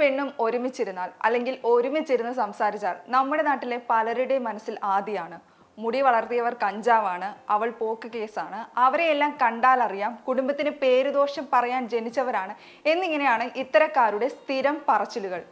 പെണ്ണും ഒരുമിച്ചിരുന്നാൽ അല്ലെങ്കിൽ ഒരുമിച്ചിരുന്ന് സംസാരിച്ചാൽ നമ്മുടെ നാട്ടിലെ പലരുടെയും മനസ്സിൽ ആദിയാണ്. മുടി വളർത്തിയവർ കഞ്ചാവാണ് അവൾ പോക്ക് കേസാണ്. അവരെയെല്ലാം കണ്ടാൽ അറിയാം കുടുംബത്തിന് പേരുദോഷം പറയാൻ ജനിച്ചവരാണ് എന്നിങ്ങനെയാണ് ഇത്തരക്കാരുടെ സ്ഥിരം പറച്ചിലുകൾ.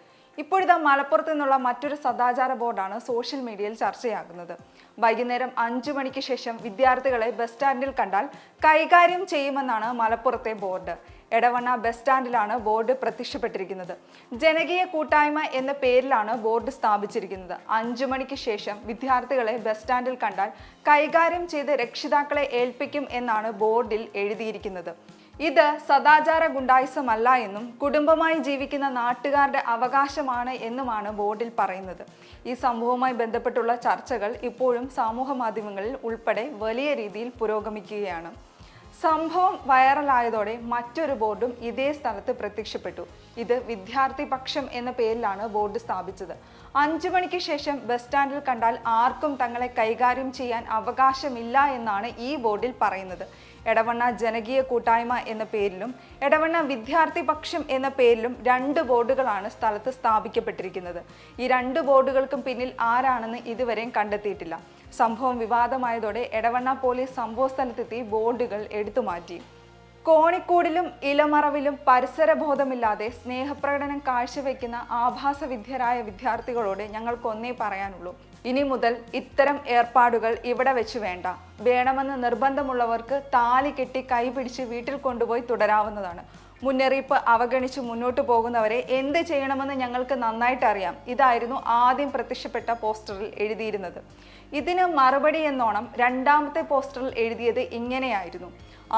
ഇപ്പോഴിതാ മലപ്പുറത്ത് നിന്നുള്ള മറ്റൊരു സദാചാര ബോർഡാണ് സോഷ്യൽ മീഡിയയിൽ ചർച്ചയാകുന്നത്. വൈകുന്നേരം അഞ്ചു മണിക്ക് ശേഷം വിദ്യാർത്ഥികളെ ബസ് സ്റ്റാൻഡിൽ കണ്ടാൽ കൈകാര്യം ചെയ്യുമെന്നാണ് മലപ്പുറത്തെ ബോർഡ്. എടവണ്ണ ബസ് സ്റ്റാൻഡിലാണ് ബോർഡ് പ്രത്യക്ഷപ്പെട്ടിരിക്കുന്നത്. ജനകീയ കൂട്ടായ്മ എന്ന പേരിലാണ് ബോർഡ് സ്ഥാപിച്ചിരിക്കുന്നത്. അഞ്ചു മണിക്ക് ശേഷം വിദ്യാർത്ഥികളെ ബസ് സ്റ്റാൻഡിൽ കണ്ടാൽ കൈകാര്യം ചെയ്ത് രക്ഷിതാക്കളെ ഏൽപ്പിക്കും എന്നാണ് ബോർഡിൽ എഴുതിയിരിക്കുന്നത്. ഇത് സദാചാര ഗുണ്ടായിസമല്ല എന്നും കുടുംബമായി ജീവിക്കുന്ന നാട്ടുകാരുടെ അവകാശമാണ് എന്നുമാണ് ബോർഡിൽ പറയുന്നത്. ഈ സംഭവവുമായി ബന്ധപ്പെട്ടുള്ള ചർച്ചകൾ ഇപ്പോഴും സമൂഹ മാധ്യമങ്ങളിൽ ഉൾപ്പെടെ വലിയ രീതിയിൽ പുരോഗമിക്കുകയാണ്. സംഭവം വൈറലായതോടെ മറ്റൊരു ബോർഡും ഇതേ സ്ഥലത്ത് പ്രത്യക്ഷപ്പെട്ടു. ഇത് വിദ്യാർത്ഥി പക്ഷം എന്ന പേരിലാണ് ബോർഡ് സ്ഥാപിച്ചത്. അഞ്ചു മണിക്ക് ശേഷം ബസ് സ്റ്റാൻഡിൽ കണ്ടാൽ ആർക്കും തങ്ങളെ കൈകാര്യം ചെയ്യാൻ അവകാശമില്ല എന്നാണ് ഈ ബോർഡിൽ പറയുന്നത്. എടവണ്ണ ജനകീയ കൂട്ടായ്മ എന്ന പേരിലും എടവണ്ണ വിദ്യാർത്ഥി പക്ഷം എന്ന പേരിലും രണ്ട് ബോർഡുകളാണ് സ്ഥലത്ത് സ്ഥാപിക്കപ്പെട്ടിരിക്കുന്നത്. ഈ രണ്ട് ബോർഡുകൾക്കും പിന്നിൽ ആരാണെന്ന് ഇതുവരെയും കണ്ടെത്തിയിട്ടില്ല. സംഭവം വിവാദമായതോടെ എടവണ്ണ പോലീസ് സംഭവ സ്ഥലത്തെത്തി ബോർഡുകൾ എടുത്തുമാറ്റി കോണിക്കൂടിലും ഇലമറവിലും പരിസരബോധമില്ലാതെ സ്നേഹപ്രകടനം കാഴ്ചവെക്കുന്ന ആഭാസ വിദ്യരായ വിദ്യാർത്ഥികളോട് ഞങ്ങൾക്കൊന്നേ പറയാനുള്ളൂ. ഇനി മുതൽ ഇത്തരം ഏർപ്പാടുകൾ ഇവിടെ വെച്ച് വേണ്ട. വേണമെന്ന് നിർബന്ധമുള്ളവർക്ക് താലി കെട്ടി കൈപിടിച്ച് വീട്ടിൽ കൊണ്ടുപോയി തുടരാവുന്നതാണ്. മുന്നറിയിപ്പ് അവഗണിച്ച് മുന്നോട്ട് പോകുന്നവരെ എന്ത് ചെയ്യണമെന്ന് ഞങ്ങൾക്ക് നന്നായിട്ട് അറിയാം. ഇതായിരുന്നു ആദ്യം പ്രത്യക്ഷപ്പെട്ട പോസ്റ്ററിൽ എഴുതിയിരുന്നത്. ഇതിന് മറുപടി എന്നോണം രണ്ടാമത്തെ പോസ്റ്ററിൽ എഴുതിയത് ഇങ്ങനെയായിരുന്നു.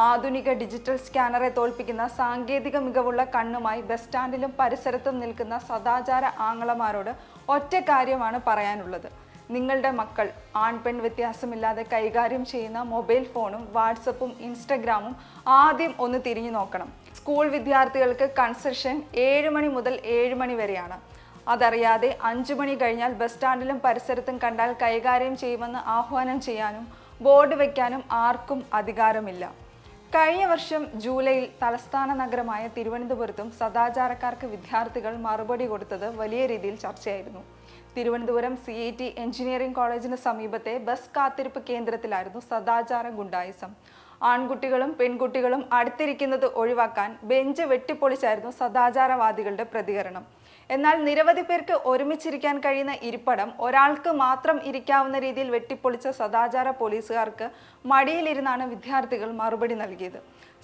ആധുനിക ഡിജിറ്റൽ സ്കാനറെ തോൽപ്പിക്കുന്ന സാങ്കേതിക മികവുള്ള കണ്ണുമായി ബസ് സ്റ്റാൻഡിലും പരിസരത്തും നിൽക്കുന്ന സദാചാര ആങ്ങളമാരോട് ഒറ്റ കാര്യമാണ് പറയാനുള്ളത്. നിങ്ങളുടെ മക്കൾ ആൺ പെൺ വ്യത്യാസമില്ലാതെ കൈകാര്യം ചെയ്യുന്ന മൊബൈൽ ഫോണും വാട്സപ്പും ഇൻസ്റ്റഗ്രാമും ആദ്യം ഒന്ന് തിരിഞ്ഞു നോക്കണം. സ്കൂൾ വിദ്യാർത്ഥികൾക്ക് കൺസെഷൻ ഏഴ് മണി മുതൽ ഏഴ് മണി വരെയാണ്. അതറിയാതെ അഞ്ചു മണി കഴിഞ്ഞാൽ ബസ് സ്റ്റാൻഡിലും പരിസരത്തും കണ്ടാൽ കൈകാര്യം ചെയ്യുമെന്ന് ആഹ്വാനം ചെയ്യാനും ബോർഡ് വയ്ക്കാനും ആർക്കും അധികാരമില്ല. കഴിഞ്ഞ വർഷം ജൂലൈയിൽ തലസ്ഥാന നഗരമായ തിരുവനന്തപുരത്തും സദാചാരക്കാർക്ക് വിദ്യാർത്ഥികൾ മറുപടി കൊടുത്തത് വലിയ രീതിയിൽ ചർച്ചയായിരുന്നു. Thiruvananthapuram C E T engineering കോളേജിന് സമീപത്തെ ബസ് കാത്തിരിപ്പ് കേന്ദ്രത്തിലായിരുന്നു സദാചാര ഗുണ്ടായിസം. ആൺകുട്ടികളും പെൺകുട്ടികളും അടുത്തിരിക്കുന്നത് ഒഴിവാക്കാൻ ബെഞ്ച് വെട്ടിപ്പൊളിച്ചായിരുന്നു സദാചാരവാദികളുടെ പ്രതികരണം. എന്നാൽ നിരവധി പേർക്ക് ഒരുമിച്ചിരിക്കാൻ കഴിയുന്ന ഇരിപ്പടം ഒരാൾക്ക് മാത്രം ഇരിക്കാവുന്ന രീതിയിൽ വെട്ടിപ്പൊളിച്ച സദാചാര പോലീസുകാർക്ക് മടിയിലിരുന്നാണ് വിദ്യാർത്ഥികൾ മറുപടി നൽകിയത്.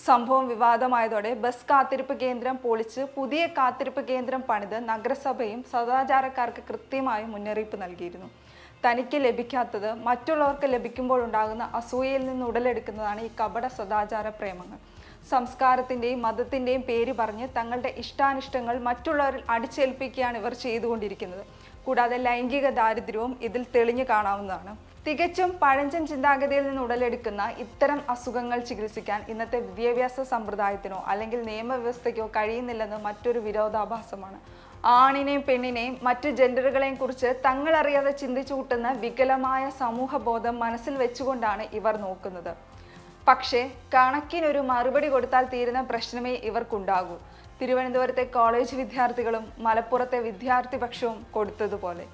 സംഭവം വിവാദമായതോടെ ബസ് കാത്തിരിപ്പ് കേന്ദ്രം പൊളിച്ച് പുതിയ കാത്തിരിപ്പ് കേന്ദ്രം പണിത് നഗരസഭയും സദാചാരക്കാർക്ക് കൃത്യമായി മുന്നറിയിപ്പ് നൽകിയിരുന്നു. തനിക്ക് ലഭിക്കാത്തത് മറ്റുള്ളവർക്ക് ലഭിക്കുമ്പോഴുണ്ടാകുന്ന അസൂയയിൽ നിന്ന് ഉടലെടുക്കുന്നതാണ് ഈ കപട സദാചാര പ്രേമങ്ങൾ. സംസ്കാരത്തിന്റെയും മതത്തിന്റെയും പേര് പറഞ്ഞ് തങ്ങളുടെ ഇഷ്ടാനിഷ്ടങ്ങൾ മറ്റുള്ളവരിൽ അടിച്ചേൽപ്പിക്കുകയാണ് ഇവർ ചെയ്തുകൊണ്ടിരിക്കുന്നത്. കൂടാതെ ലൈംഗിക ദാരിദ്ര്യവും ഇതിൽ തെളിഞ്ഞു കാണാവുന്നതാണ്. തികച്ചും പഴഞ്ചൻ ചിന്താഗതിയിൽ നിന്ന് ഉടലെടുക്കുന്ന ഇത്തരം അസുഖങ്ങൾ ചികിത്സിക്കാൻ ഇന്നത്തെ വിദ്യാഭ്യാസ സമ്പ്രദായത്തിനോ അല്ലെങ്കിൽ നിയമവ്യവസ്ഥയ്ക്കോ കഴിയുന്നില്ലെന്ന് മറ്റൊരു വിരോധാഭാസമാണ്. ആണിനെയും പെണ്ണിനെയും മറ്റ് ജെൻഡറുകളെയും കുറിച്ച് തങ്ങളറിയാതെ ചിന്തിച്ചു കൂട്ടുന്ന വികലമായ സമൂഹബോധം മനസ്സിൽ വെച്ചുകൊണ്ടാണ് ഇവർ നോക്കുന്നത്. പക്ഷേ കണക്കിനൊരു മറുപടി കൊടുത്താൽ തീരുന്ന പ്രശ്നമേ ഇവർക്കുണ്ടാകൂ. തിരുവനന്തപുരത്തെ കോളേജ് വിദ്യാർത്ഥികളും മലപ്പുറത്തെ വിദ്യാർത്ഥി പക്ഷവും കൊടുത്തതുപോലെ.